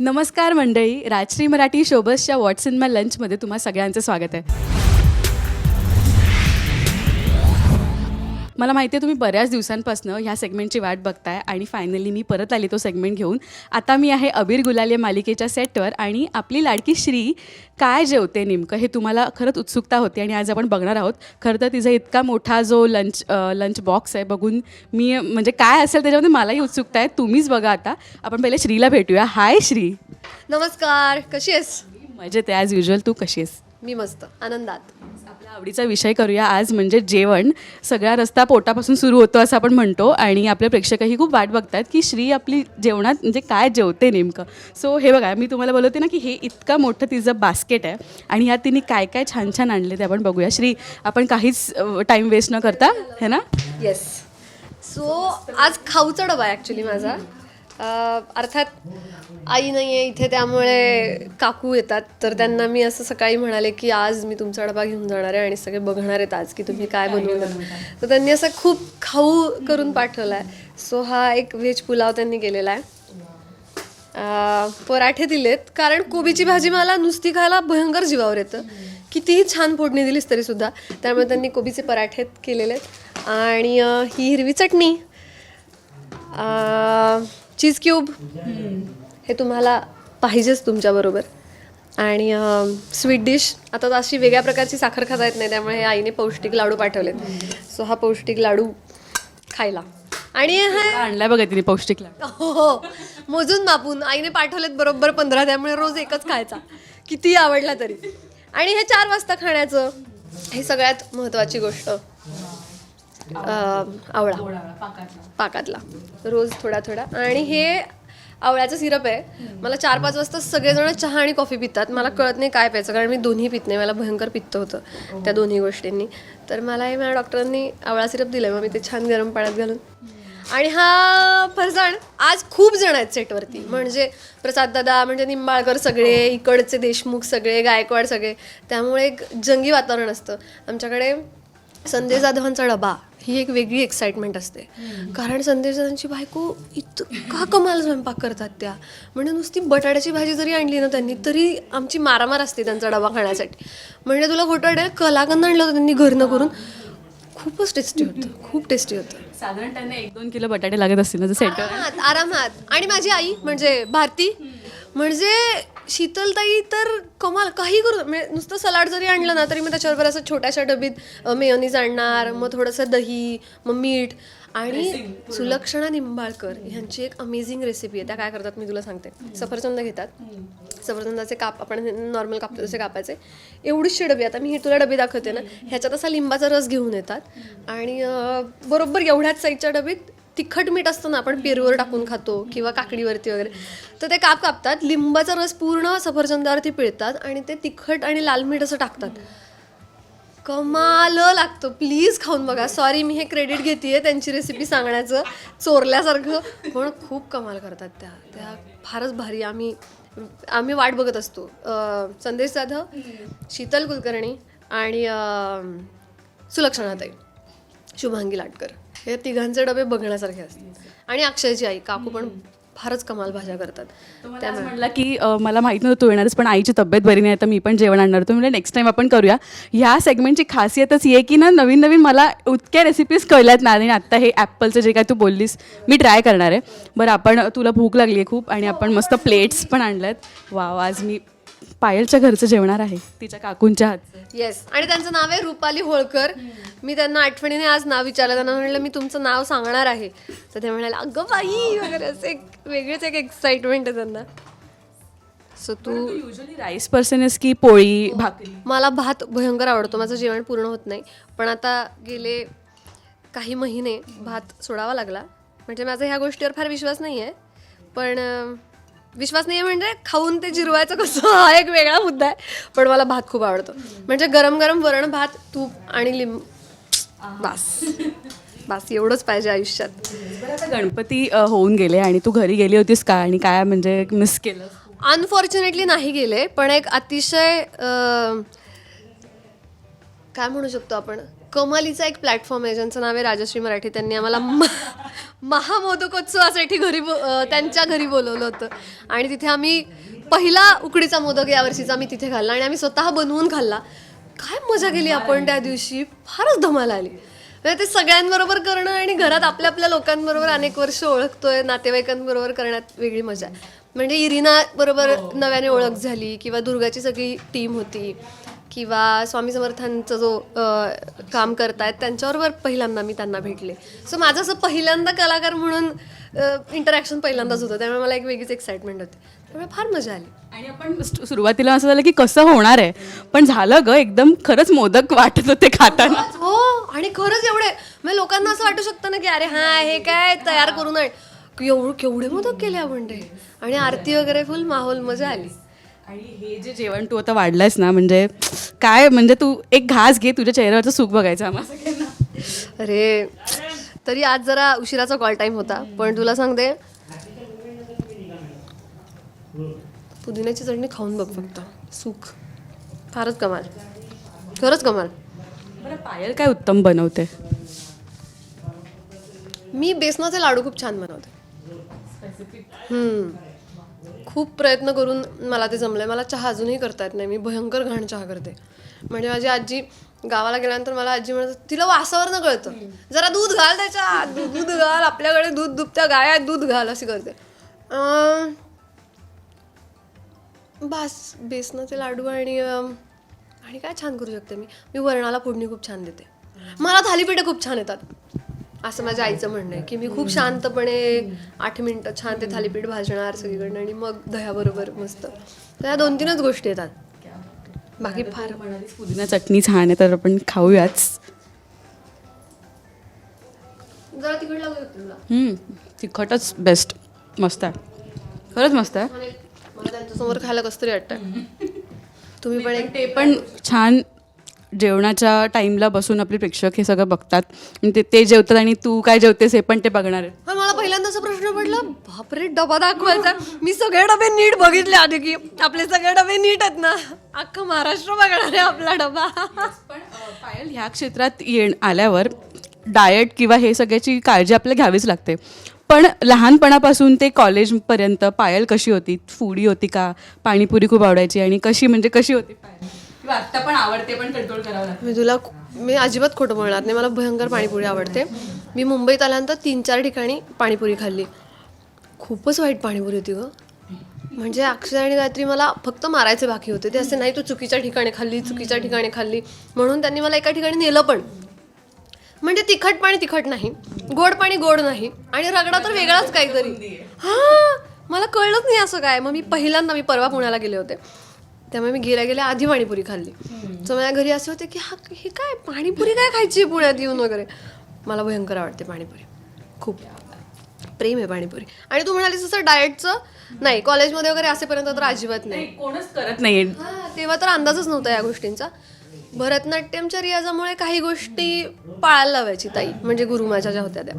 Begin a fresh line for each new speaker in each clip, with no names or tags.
नमस्कार मंडळी राजश्री मराठी शोबसच्या व्हॉट्स इन मा लंचमध्ये तुम्हा सगळ्यांचं स्वागत आहे. मला माहिती आहे तुम्ही बऱ्याच दिवसांपासून ह्या सेगमेंटची वाट बघताय आणि फायनली मी परत आली तो सेगमेंट घेऊन. आता मी आहे अबीर गुलाल मालिकेच्या सेटवर आणि आपली लाडकी श्री काय जेवते नेमकं हे तुम्हाला खरंच उत्सुकता होती आणि आज आपण बघणार आहोत. खरं तर तिचा इतका मोठा जो लंच लंच बॉक्स आहे बघून मी म्हणजे काय असेल त्याच्यामध्ये मलाही उत्सुकता आहे. तुम्हीच बघा आता. आपण पहिले श्रीला भेटूया. हाय श्री.
नमस्कार. कशी आहेस?
मजेत ॲज युजल तू कशी आहेस?
मी मस्त आनंदात.
आपला आवडीचा विषय करूया आज म्हणजे जेवण. सगळा रस्ता पोटापासून सुरू होतो असं आपण म्हणतो आणि आपले प्रेक्षकही खूप वाट बघतात की श्री आपली जेवणात म्हणजे काय जेवते नेमकं. सो हे बघा मी तुम्हाला बोलवते ना की हे इतकं मोठं तिचं बास्केट आहे आणि यात तिने काय काय छान छान आणले ते आपण बघूया. श्री आपण काहीच टाईम वेस्ट न करता है ना?
येस सो आज खाऊचा डबा आहे ॲक्च्युली माझा. अर्थात आई नाही आहे इथे त्यामुळे काकू येतात. तर त्यांना मी असं सकाळी म्हणाले की आज मी तुमचा डबा घेऊन जाणार आहे आणि सगळे बघणार आहेत आज की तुम्ही काय बनवलं. तर त्यांनी असं खूप खाऊ करून पाठवला आहे सो हा एक व्हेज पुलाव त्यांनी केलेला आहे. पराठे दिलेत कारण कोबीची भाजी मला नुसती खायला भयंकर जीवावर येतं. कितीही छान फोडणी दिलीस तरी सुद्धा. त्यामुळे त्यांनी कोबीचे पराठे केलेले आहेत आणि ही हिरवी चटणी. चीज क्यूब. हे तुम्हाला पाहिजेच तुमच्याबरोबर आणि स्वीट डिश आता तर अशी वेगळ्या प्रकारची साखर खाता येत नाही त्यामुळे हे आईने पौष्टिक लाडू पाठवलेत. सो हा पौष्टिक लाडू खायला. आणि हा
आणलाय बघा तिने पौष्टिक लाडू.
हो हो. मोजून मापून आईने पाठवलेत बरोबर पंधरा त्यामुळे रोज एकच खायचा. कितीही आवडला तरी. आणि हे चार वाजता खाण्याचं हे सगळ्यात महत्त्वाची गोष्ट. आवळा. पाकातला. रोज थोडा थोडा. आणि हे आवळ्याचं सिरप आहे. मला चार पाच वाजता सगळेजण चहा आणि कॉफी पितात. मला कळत नाही काय प्यायचं कारण मी दोन्ही पित नाही. मला भयंकर पित्त होतं त्या दोन्ही गोष्टींनी. तर मला हे माझ्या डॉक्टरांनी आवळा सिरप दिलं मग मी ते छान गरम पाण्यात घालून. आणि हा फरसाण आज खूप जण आहेत सेटवरती. म्हणजे प्रसाद दादा म्हणजे निंबाळकर सगळे इकडचे देशमुख सगळे गायकवाड सगळे. त्यामुळे एक जंगी वातावरण असतं. आमच्याकडे संजय जाधवांचा डबा ही एक वेगळी एक्साइटमेंट असते. कारण संजय जाधवांची बायको इतका कमाल स्वयंपाक करतात त्या. म्हणजे नुसती बटाट्याची भाजी जरी आणली ना त्यांनी तरी आमची मारामार असते त्यांचा डबा खाण्यासाठी. म्हणजे तुला खोटं वाटेल कलाकंद आणलं होतं त्यांनी घरनं करून. खूपच टेस्टी होतं खूप टेस्टी होतं.
साधारण त्यांना एक दोन किलो बटाटे लागत असतील ना
आरामात आरामात. आणि माझी आई म्हणजे भारती म्हणजे शीतलताई तर कमाल काही करू म्हणजे नुसतं सलाड जरी आणलं ना तरी मग त्याच्याबरोबर असं छोट्याशा डबीत मेयोनीज आणणार मग थोडंसं दही मग मीठ आणि सुलक्षणा निंबाळकर ह्यांची एक अमेझिंग रेसिपी आहे. त्या काय करतात मी तुला सांगते. सफरचंद घेतात. सफरचंदाचे काप आपण नॉर्मल कापतो तसे कापायचे. एवढीचशी डबी आता मी ही तुला डबी दाखवते ना ह्याच्यात असा लिंबाचा रस घेऊन येतात. आणि बरोबर एवढ्याच साईजच्या डबीत तिखट मीठ असतं ना आपण पेरूवर टाकून खातो किंवा काकडीवरती वगैरे. तर ते काप कापतात लिंबाचा रस पूर्ण सफरचंदावरती पिळतात आणि ते तिखट आणि लाल मीठ असं टाकतात. कमाल लागतो. प्लीज खाऊन बघा. सॉरी मी हे क्रेडिट घेते त्यांची रेसिपी सांगण्याचं. चोरल्यासारखं. पण खूप कमाल करतात त्या. त्या फारच भारी. आम्ही आम्ही वाट बघत असतो. संदेश जाधव शीतल कुलकर्णी आणि सुलक्षणाताई शुभांगी लाटकर. हे तिघांचे डबे बघण्यासारखे असतात. आणि अक्षयची आई काकू पण फारच कमाल भाज्या करतात.
त्यामुळे म्हटलं की अ, मला माहीत नव्हतं तू येणारच पण आईची तब्येत बरी नाही तर मी पण जेवण आणणार होतो म्हणजे नेक्स्ट टाइम आपण करूया. ह्या सेगमेंटची खासियतच ही आहे की ना नवीन नवीन मला इतक्या रेसिपीज कळल्यात ना आणि आत्ता हे ॲपलचं जे काय तू बोललीस मी ट्राय करणार आहे. बरं आपण तुला भूक लागली आहे खूप आणि आपण मस्त प्लेट्स पण आणल्यात. वाव आज मी पायलच्या घरचं जेवणार आहे तिच्या काकूंच्या हातचं.
येस आणि त्यांचं नाव आहे रुपाली होळकर. मी त्यांना आठवणीने आज नाव विचारलं. त्यांना म्हणलं मी तुमचं नाव सांगणार आहे. तर ते म्हणाले अगं बाई वगैरे असं एक वेगळीच एक एक्साइटमेंट आहे त्यांना. सो तू
युजली राईस पर्सन आहेस की पोळी भाकरी?
मला भात भयंकर आवडतो. माझं जेवण पूर्ण होत नाही. पण आता गेले काही महिने भात सोडावा लागला. म्हणजे माझा ह्या गोष्टीवर फार विश्वास नाही आहे पण अं, विश्वास नाही म्हणजे खाऊन ते जिरवायचं कसं? हा एक वेगळा मुद्दा आहे. पण मला भात खूप आवडतो. म्हणजे गरम गरम वरण भात तूप आणि लिंब. बास. बास एवढंच पाहिजे आयुष्यात.
आता गणपती अ, होऊन गेले आणि तू घरी गेली होतीस का? आणि काय म्हणजे मिस केलं?
अनफॉर्च्युनेटली नाही गेले पण एक अतिशय अं, काय म्हणू शकतो आपण? कमालीचा एक प्लॅटफॉर्म आहे ज्यांचं नाव आहे राजश्री मराठी. त्यांनी आम्हाला म- महामोदकोत्सवासाठी घरी बो- त्यांच्या घरी बोलवलं होतं. आणि तिथे आम्ही पहिला उकडीचा मोदक यावर्षीचा मी तिथे खाल्ला आणि आम्ही स्वतः बनवून खाल्ला. काय मजा केली आपण त्या दिवशी? फारच धमाल आली. म्हणजे ते सगळ्यांबरोबर करणं आणि घरात आपल्या आपल्या लोकांबरोबर अनेक वर्ष ओळखतोय नातेवाईकांबरोबर करण्यात वेगळी मजा आहे. म्हणजे इरिना बरोबर नव्याने ओळख झाली किंवा दुर्गाची सगळी टीम होती. किंवा स्वामी समर्थांचं जो काम करतायत त्यांच्याबरोबर पहिल्यांदा मी त्यांना भेटले. सो माझं असं पहिल्यांदा कलाकार म्हणून इंटरॅक्शन पहिल्यांदाच होतं. त्यामुळे मला एक वेगळीच एक्साइटमेंट होती. त्यामुळे फार मजा आली.
आणि आपण सुरुवातीला असं झालं की कसं होणार आहे? पण झालं ग एकदम खरंच मोदक वाटत होते खाताना.
हो आणि खरंच एवढे म्हणजे लोकांना असं वाटू शकतं ना की अरे हा हे काय तयार करून आण. एवढं केवढे मोदक केले आपण ते. आणि आरती वगैरे फुल माहोल मजा आली.
आणि हे जे जेवण तू आता वाढलंयस ना म्हणजे काय म्हणजे तू एक घास घे तुझ्या चेहऱ्यावरचं सुख बघायचं आम्हाला. सगळ्यांना
अरे तरी आज जरा उशिराचा कॉल टाइम होता पण तुला सांगते पुदिन्याची चटणी खाऊन बघ फक्त. सुख. फारच कमाल. खरंच कमाल.
बरं पायल काय उत्तम बनवते?
मी बेसनाचे लाडू खूप छान बनवते. हम्म. खूप प्रयत्न करून मला ते जमलं मला चहा अजूनही करता येत नाही. मी भयंकर घाण चहा करते. म्हणजे माझी आजी गावाला गेल्यानंतर मला आजी म्हणत तिला वासावरनं कळतं. जरा दूध घाल त्याच्या दूध दूध घाल. आपल्याकडे दूध दुभत्या गाय आहेत दूध घाल अशी करते. बास बेसनाचे लाडू आणि आणि काय छान करू शकते मी. मी वरणाला फोडणी खूप छान देते. मला थालीपीठं खूप छान येतात. असं माझ्या आईचं म्हणणं आहे की मी खूप शांतपणे आठ मिनिटं छान ते थालीपीठ भाजणार सगळीकडनं आणि मग दह्याबरोबर मस्त. तर या दोन तीनच गोष्टी येतात. बाकी फार
पुदिना चटणी छान आहे तर आपण खाऊयाच.
जरा तिकड लागू शकते तुला.
हम्म, तिखटच बेस्ट मस्त आहे. खरंच मस्त आहे.
मला मला त्यांच्यासमोर खायला कसं तरी वाटतं तुम्ही पण एक
ते पण छान जेवणाच्या टाईमला बसून आपले प्रेक्षक हे सगळं बघतात. ते ते जेवतात आणि तू काय जेवतेस हे पण ते बघणार. आहे
हा मला पहिल्यांदा प्रश्न पडला बापरे डबा दाखवायचा. मी सगळे डबे नीट बघितले आधी की आपले सगळे डबे नीट आहेत ना. अख्खं महाराष्ट्र बघणार आहे आपला डबा.
पण अ, पायल ह्या क्षेत्रात ये आल्यावर डाएट किंवा हे सगळ्याची काळजी आपल्याला घ्यावीच लागते. पण लहानपणापासून ते कॉलेजपर्यंत पायल कशी होती? फूडी होती का? पाणीपुरी खूप आवडायची आणि कशी म्हणजे कशी होती पायल? किंवा आत्ता पण आवडते पण कंट्रोल करावं लागतं.
मी तुला मी अजिबात खोटं बोलणार नाही. मला भयंकर पाणीपुरी आवडते. मी मुंबईत आल्यानंतर तीन चार ठिकाणी पाणीपुरी खाल्ली. खूपच वाईट पाणीपुरी होती ग. म्हणजे अक्षय आणि गायत्री मला फक्त मारायचे बाकी होते. ते असे नाही तू चुकीच्या ठिकाणी खाल्ली चुकीच्या ठिकाणी खाल्ली. म्हणून त्यांनी मला एका ठिकाणी नेलं पण. म्हणजे तिखट पाणी तिखट नाही. गोड पाणी गोड नाही. आणि रगडा तर वेगळाच काहीतरी. हा मला कळलंच नाही असं काय. मग मी पहिल्यांदा मी परवा पुण्याला गेले होते. त्यामुळे मी गेल्या गेल्या आधी पाणीपुरी खाल्ली. तर माझ्या घरी असे होते की हा हे काय पाणीपुरी काय खायची आहे पुण्यात येऊन वगैरे? मला भयंकर आवडते पाणीपुरी. खूप प्रेम आहे पाणीपुरी. आणि तू म्हणालीस तसं डाएटचं नाही कॉलेजमध्ये वगैरे असेपर्यंत तर अजिबात नाही.
कोणच करत नाही.
तेव्हा तर अंदाजच नव्हता या गोष्टींचा. भरतनाट्यमच्या रियाजामुळे काही गोष्टी पाळायला लावायची ताई म्हणजे गुरु माझ्या ज्या होत्या त्या.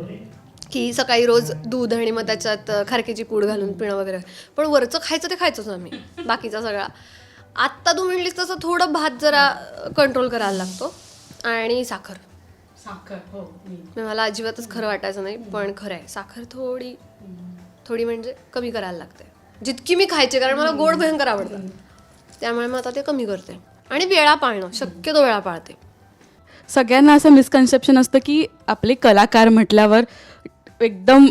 की सकाळी रोज दूध आणि मग त्याच्यात खारकेची पूड घालून पिणं वगैरे. पण वरचं खायचं ते खायचंच आम्ही बाकीचा सगळा. आत्ता तू म्हणलीस तसं थोडं भात जरा कंट्रोल करायला लागतो. आणि साखर.
साखर हो
मला अजिबातच खरं वाटायचं नाही पण खरं आहे. साखर थोडी थोडी म्हणजे कमी करायला लागते. जितकी मी खायचे कारण मला गोड भयंकर आवडतं. त्यामुळे मग आता ते कमी करते. आणि वेळा पाळणं शक्यतो वेळा पाळते.
सगळ्यांना असं मिसकन्सेप्शन असतं की आपले कलाकार म्हटल्यावर एकदम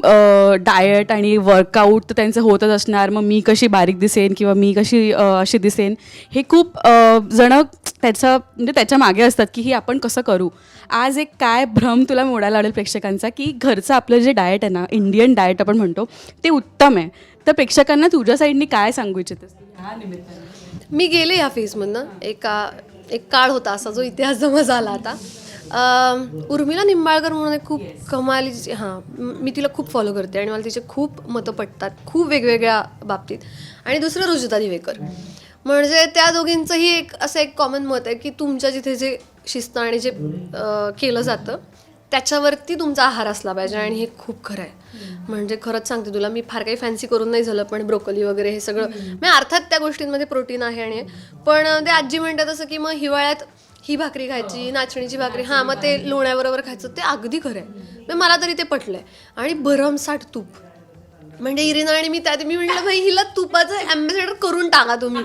डाएट आणि वर्कआउट तर त्यांचं होतच असणार. मग मी कशी बारीक दिसेन किंवा मी कशी अशी दिसेन? हे खूप जण त्याचं म्हणजे त्याच्यामागे असतात की ही आपण कसं करू? आज एक काय भ्रम तुला मोडायला आवडेल प्रेक्षकांचा की घरचं आपलं जे डाएट आहे ना इंडियन डाएट आपण म्हणतो ते उत्तम आहे. तर प्रेक्षकांना तुझ्या साईडनी काय सांगू इच्छितेस?
मी गेले या फेजमधनं एका एक काळ होता असा जो इतिहास जमा झाला आता. उर्मिला निंबाळकर म्हणून खूप कमालीची हां म- मी तिला खूप फॉलो करते आणि मला तिचे खूप मतं पटतात खूप वेगवेगळ्या बाबतीत. आणि दुसरं रुजुता दिवेकर. म्हणजे त्या दोघींचंही एक असं एक कॉमन मत आहे की तुमच्या जिथे जे शिस्त आणि जे केलं जातं त्याच्यावरती तुमचा आहार असला पाहिजे आणि हे खूप खरं आहे. म्हणजे खरंच सांगते तुला मी फार काही फॅन्सी करून नाही झालं पण ब्रोकली वगैरे हे सगळं म्हणजे अर्थात त्या गोष्टींमध्ये प्रोटीन आहे आणि. पण ते आजी म्हणतात असं की मग हिवाळ्यात ही भाकरी खायची नाचणीची भाकरी. हां मग ते लोण्याबरोबर खायचं. ते अगदी खरं आहे. म्हणजे मला तरी ते पटलंय. आणि भरमसाठ तूप. म्हणजे इरिना आणि मी त्यात मी म्हटलं भाई हिला तुपाचं अँबॅसेडर करून टाका तुम्ही.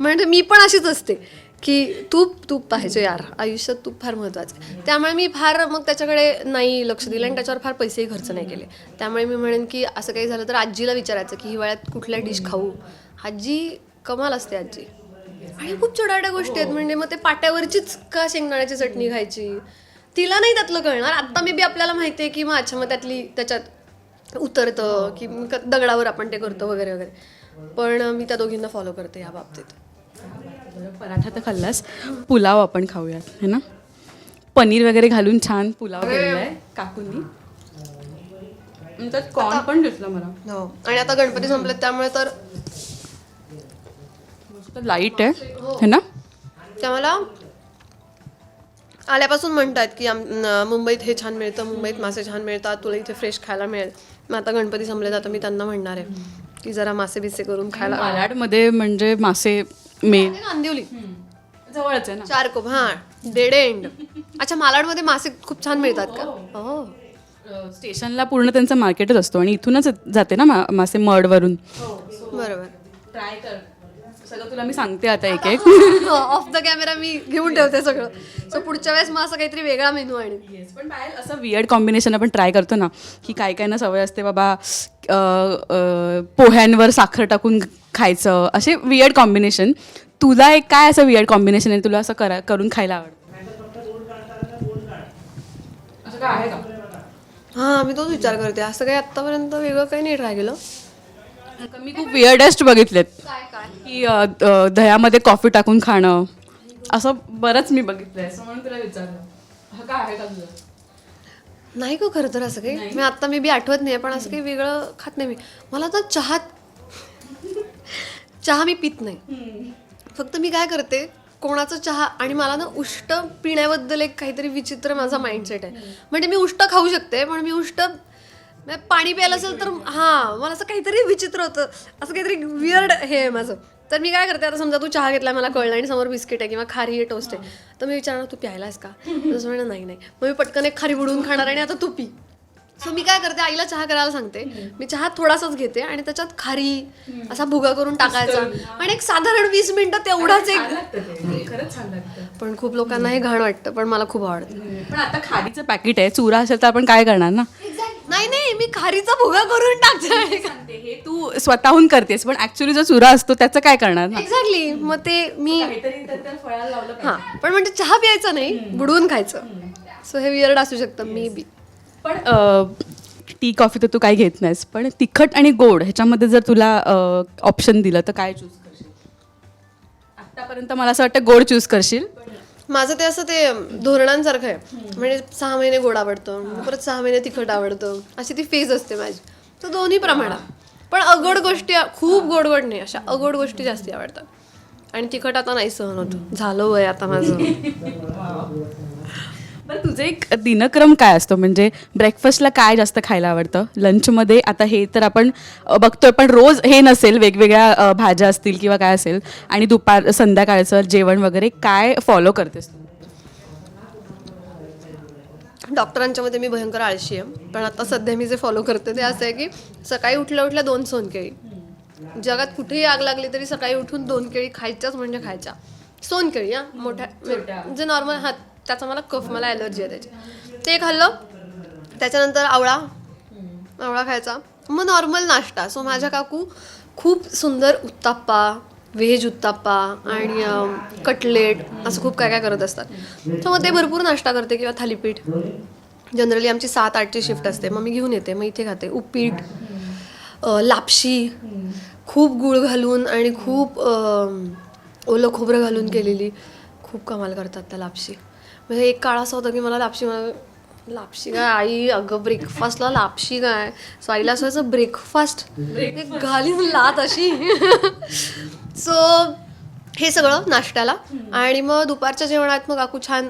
म्हणजे मी पण अशीच असते की तूप तूप पाहिजे यार. आयुष्यात तूप फार महत्त्वाचं आहे. त्यामुळे मी फार मग त्याच्याकडे नाही लक्ष दिलं आणि त्याच्यावर फार पैसेही खर्च नाही केले. त्यामुळे मी म्हणेन की असं काही झालं तर आजीला विचारायचं की हिवाळ्यात कुठल्या डिश खाऊ? आजी कमाल असते आजी. आणि खूप छोट्या गोष्टी आहेत. म्हणजे मग ते पाट्यावरचीच का शेंगदाण्याची चटणी खायची? तिला नाही त्यातलं कळणार. आत्ता मे बी आपल्याला माहिती आहे की मग अच्छा मग त्यातली त्याच्यात उतरतं की दगडावर आपण ते करतो वगैरे वगैरे. पण मी त्या दोघींना फॉलो करते या बाबतीत.
पराठा तर खाल्लास. पुलाव आपण खाऊयात है ना? पनीर वगैरे घालून छान पुलाव केलेला आहे काकूंनी. त्यात कॉर्न पण दिसलं मला.
हो. आणि आता गणपती संपलेत त्यामुळे तर
मस्त लाइट आहे. है ना?
त्या मला आल्यापासून म्हणतात की आम- मुंबईत हे छान मिळतं मुंबईत मासे छान मिळतात तुला इथे फ्रेश खायला मिळेल. मग आता गणपती संपले तर मी त्यांना म्हणणार आहे की जरा मासे बिसे करून खायला.
मालाडमध्ये म्हणजे मासे मेन
कांदिवली
जवळच आहे ना?
चार कोप हा डेड एंड अच्छा मालाडमध्ये मासे खूप छान मिळतात का? हो.
स्टेशनला पूर्ण त्यांचं मार्केटच असतो आणि इथूनच जाते ना मा- मासे मडवरून.
बरोबर.
ट्राय कर. सगळं तुला मी सांगते आता एक एक.
ऑफ द कॅमेरा मी घेऊन ठेवते सगळं. सो पुढच्या वेळेस मग असं काहीतरी वेगळा मेनू आणि
पण पायल असं वियर्ड कॉम्बिनेशन आपण ट्राय करतो ना की काय काय ना सवय असते बाबा पोह्यांवर साखर टाकून खायचं असे वियर्ड कॉम्बिनेशन तुला एक काय असं वियर्ड कॉम्बिनेशन आहे तुला असं करा करून खायला आवडतं? असं काय आहे का?
हा मी तोच विचार करते. असं काही आतापर्यंत वेगळं काही नाही ट्राय केलं.
मी खूप वियर्डेस्ट बघितलेत. की अ, दह्यामध्ये कॉफी टाकून खाणं. असं बरंच मी बघितलंय. असं म्हणून तुला विचारलं. काय आहे का तुझं?
नाही का खरं तर असं काही. मी आत्ता मी बी आठवत नाही पण असं काही वेगळं खात नाही मी. मला तर चहा चहा मी पित नाही. फक्त मी काय करते कोणाचं चहा आणि मला ना उष्ट पिण्याबद्दल एक काहीतरी विचित्र माझा माइंडसेट आहे. म्हणजे मी उष्ट खाऊ शकते पण मी उष्ट म्हणजे पाणी प्यायला असेल तर हां मला असं काहीतरी विचित्र होतं. असं काहीतरी वियर्ड हे आहे माझं. तर मी काय करते आता समजा तू चहा घेतला मला कळलं आणि समोर बिस्किट आहे किंवा खारी आहे टोस्ट आहे. तर मी विचारणार तू प्यायलास का? तसं म्हणणं नाही नाही. मग मी पटकन एक खारी बुडवून खाणार आणि आता तू पी. सो मी काय करते आईला चहा करायला सांगते. मी चहा थोडासाच घेते आणि त्याच्यात खारी असा भुगा करून टाकायचा. आणि एक साधारण वीस मिनिटं तेवढाच एक
खरंच छान लागतं
पण खूप लोकांना हे घाण वाटतं पण मला खूप आवडतं.
पण आता खारीचं पॅकेट आहे चुरा असेल तर आपण काय करणार ना?
नाही नाही मी खारीचा भुगा करून टाकते
हे तू स्वतःहून करतेस पण ऍक्च्युली जो चुरा असतो त्याचं काय करणार ना?
एक्झॅक्टली मग ते मी
फळाला लावलं
हा पण म्हणजे चहा प्यायचा नाही बुडवून खायचं. सो हे वियर्ड असू शकतं मे बी
पण टी कॉफी तर तू काय घेत नाहीस पण तिखट आणि गोड ह्याच्यामध्ये जर तुला ऑप्शन दिलं तर काय चूज करशील? आतापर्यंत मला असं वाटतं गोड चूज करशील.
माझं ते असं ते धोरणांसारखं आहे. म्हणजे सहा महिने गोड आवडतं परत सहा महिने तिखट आवडतं अशी ती फेज असते माझी. तर दोन्ही प्रमाणात पण अगोड गोष्टी खूप गोड गोड नाही अशा अगोड गोष्टी जास्ती आवडतात. आणि तिखट आता नाही सहन होतं. झालं वय आता माझं.
बरं तुझं एक दिनक्रम काय असतो? म्हणजे ब्रेकफास्टला काय जास्त खायला आवडतं? लंचमध्ये आता हे तर आपण अ, बघतोय पण रोज हे नसेल वेगवेगळ्या अ, भाज्या असतील किंवा काय असेल आणि दुपार संध्याकाळचं जेवण वगैरे काय फॉलो करतेस तू?
डॉक्टरांच्या मध्ये मी भयंकर आळशी आहे पण आता सध्या मी जे फॉलो करते ते असं आहे की सकाळी उठल्या उठल्या दोन सोनकेळी जगात कुठेही आग लागली तरी सकाळी उठून दोन केळी खायच्याच म्हणजे खायच्या. सोनकेळी हा मोठ्या म्हणजे नॉर्मल हा त्याचा मला कफ मला ॲलर्जी आहे त्याची. ते खाल्लं त्याच्यानंतर आवळा आवळा खायचा. मग नॉर्मल नाश्ता. सो माझ्या काकू खूप सुंदर उत्ताप्पा व्हेज उत्ताप्पा आणि कटलेट असं खूप काय काय करत असतात. तर मग ते भरपूर नाश्ता करते किंवा थालीपीठ. जनरली आमची सात आठची शिफ्ट असते. मग मी घेऊन येते. मग इथे खाते. उपीट लापशी खूप गूळ घालून आणि खूप ओलं खोबरं घालून केलेली. खूप कमाल करतात त्या लापशी. म्हणजे एक काळ असा होता की मला लापशी मला लापशी काय आई अगं ब्रेकफास्टला लापशी काय सो आईला असं ब्रेकफास्ट घालीन लात अशी. सो हे सगळं नाश्त्याला. आणि मग दुपारच्या जेवणात मग काकू छान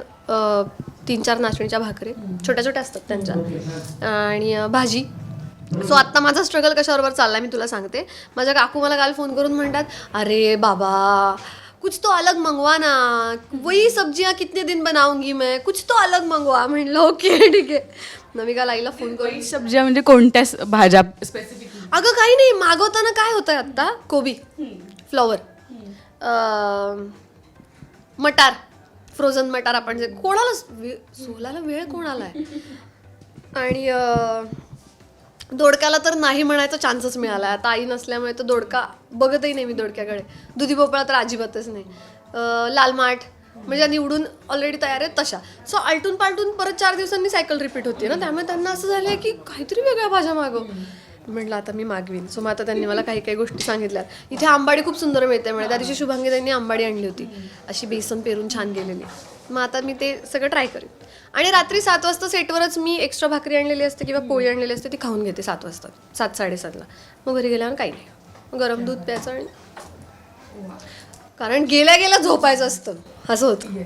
तीन चार नाचणीच्या भाकरी. छोट्या छोट्या असतात त्यांच्या. आणि भाजी. सो आत्ता माझा स्ट्रगल कशाबरोबर चाललाय मी तुला सांगते. माझ्या काकू मला काल फोन करून म्हणतात अरे बाबा कुछ तो अलग मंगवा ना वही सब्जियां कितने दिन बनाऊंगी मैं? कुछ तो अलग मंगवा म्हणलं ओके ठीक आहे नमिका आईला फोन करून
सब्ज्या म्हणजे कोणत्या स- भाज्या स्पेसिफिक
अगं काही नाही मागवताना काय होतंय आता कोबी फ्लॉवर मटार फ्रोझन मटार आपण जे कोणाला सोलायला वेळ कोणाला आहे? आणि अं, दोडक्याला तर नाही म्हणायचा चान्सच मिळाला. आता आई नसल्यामुळे तर दोडका बघतही नाही मी दोडक्याकडे. दुधी भोपळा तर अजिबातच नाही. लालमाठ लाल माठ म्हणजे निवडून ऑलरेडी तयार आहेत तशा. सो आलटून पालटून परत चार दिवसांनी सायकल रिपीट होती ना. त्यामुळे त्यांना असं झालं आहे की काहीतरी वेगळ्या भाज्या मागव. म्हटलं आता मी मागवीन. सो मग आता त्यांनी मला काही काही गोष्टी सांगितल्यात. इथे आंबाडी खूप सुंदर मिळते म्हणजे त्या दिवशी शुभांगी त्यांनी आंबाडी आणली होती. अशी बेसन पेरून छान गेलेली. मग आता मी ते सगळं ट्राय करेन. आणि रात्री सात वाजता सेटवरच मी एक्स्ट्रा भाकरी आणलेली असते किंवा पोळी आणलेली असते ती खाऊन घेते सात वाजता. सात साडेसातला. मग घरी गेल्यावर काही नाही. मग गरम दूध प्यायचं आणि कारण गेल्या गेल्या झोपायचं असतं. असं होतं.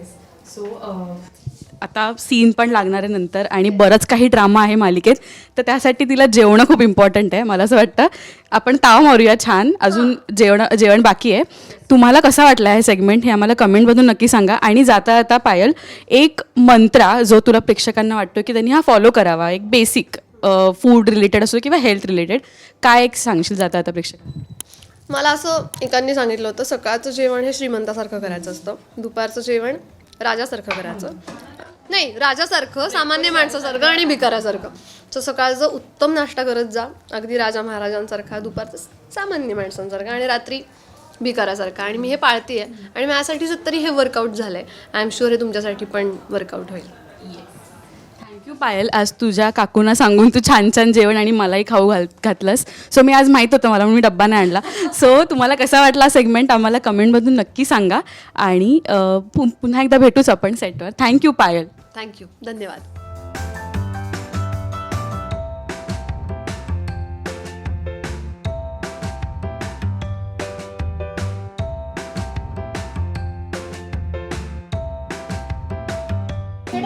सो uh, आता सीन पण लागणार आहे नंतर आणि बरंच काही ड्रामा आहे मालिकेत तर त्यासाठी तिला जेवणं खूप इम्पॉर्टंट आहे. मला असं वाटतं. आपण ताव मारूया छान. अजून जेवण जेवण बाकी आहे. तुम्हाला कसा वाटला हे सेगमेंट हे आम्हाला कमेंटमधून नक्की सांगा. आणि जाता जाता पायल एक मंत्रा जो तुला प्रेक्षकांना वाटतो की त्यांनी हा फॉलो करावा एक बेसिक फूड रिलेटेड असो किंवा हेल्थ रिलेटेड काय एक सांगशील जाता आता प्रेक्षक?
मला असं एकांनी सांगितलं होतं सकाळचं जेवण हे श्रीमंतासारखं करायचं असतं. दुपारचं जेवण राजासारखं करायचं. नाही राजासारखं सामान्य माणसासारखं आणि भिकाऱ्यासारखं. तर सकाळचं उत्तम नाश्ता करत जा अगदी राजा महाराजांसारखा दुपारचं सामान्य माणसांसारखा आणि रात्री भिकाऱ्यासारखा. आणि मी हे पाळते आहे आणि माझ्यासाठीच तरी हे वर्कआउट झालंय. आय एम शुअर हे तुमच्यासाठी पण वर्कआउट होईल.
Thank you Payal. आज तुझ्या काकूंना सांगून तू छान छान जेवण आणि मलाही खाऊ घाल घातलंस. सो मी आज माहीत होतं मला म्हणून मी डब्बा नाही आणला. सो तुम्हाला कसा वाटला सेगमेंट आम्हाला कमेंटमधून नक्की सांगा. आणि पु- पुन्हा एकदा भेटूच आपण सेटवर thank you Payal.
Thank you धन्यवाद.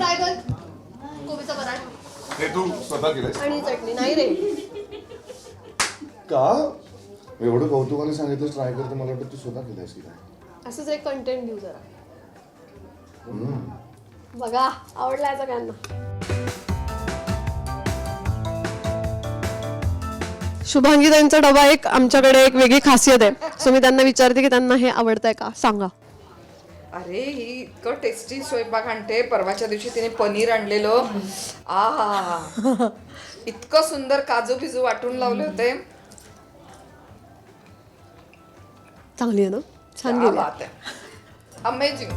try कर. कोबीचा पराठा
हे तू स्वतः केलंस
आणि चटणी. नाही रे.
का? एवढं कौतुकाने सांगितलं ट्राय करते मला वाटतं तू स्वतः केलंस की काय
असंच एक कंटेंट देऊ जरा. बघा आवडलाय सगळ्यांना? शुभांगी त्यांचा डबा एक आमच्याकडे एक वेगळी खासियत आहे. सो मी त्यांना विचारते की त्यांना हे आवडतंय का? सांगा.
अरे ही इतकं टेस्टी स्वयंपाक आणते. परवाच्या दिवशी तिने पनीर आणलेलं. आ इतकं सुंदर काजू बिजू वाटून लावले होते.
चांगली आहे ना? छान गेली.
अमेझिंग